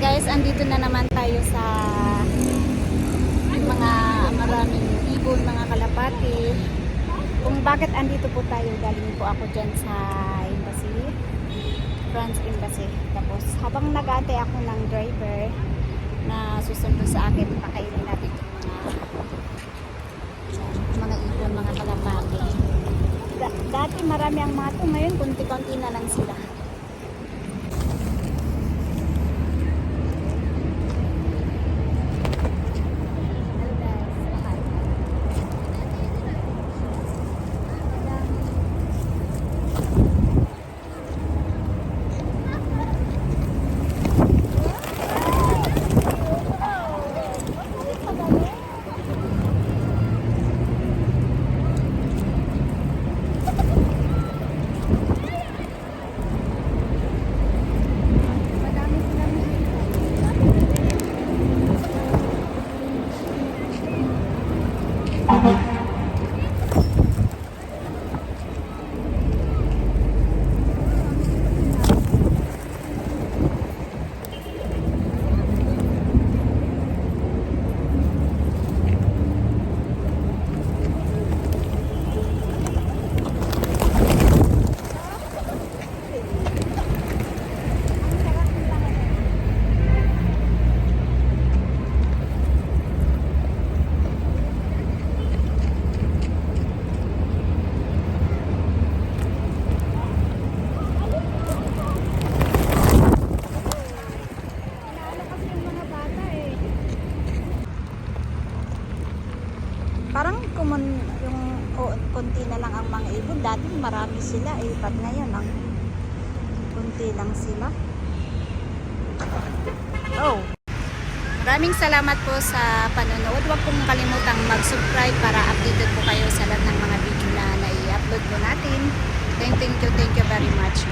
guys, andito na naman tayo sa mga maraming ibon, mga kalapati. Kung bakit andito po tayo, galing po ako dyan sa embassy, France Embassy. Tapos habang nag-aantay ako ng driver na susundo sa akin, pakainin natin yung mga mga ibon, mga kalapati. Da- dati marami ang mga to, ngayon kunti-kunti na lang sila. Parang kumun yung o, konti na lang ang mga ibon. Dati marami sila eh. Pag ngayon ang konti lang sila. Oh. Maraming salamat po sa panonood. Huwag pong kalimutang mag-subscribe para updated po kayo sa lahat ng mga video na nai-upload po natin. Thank, thank you, thank you very much.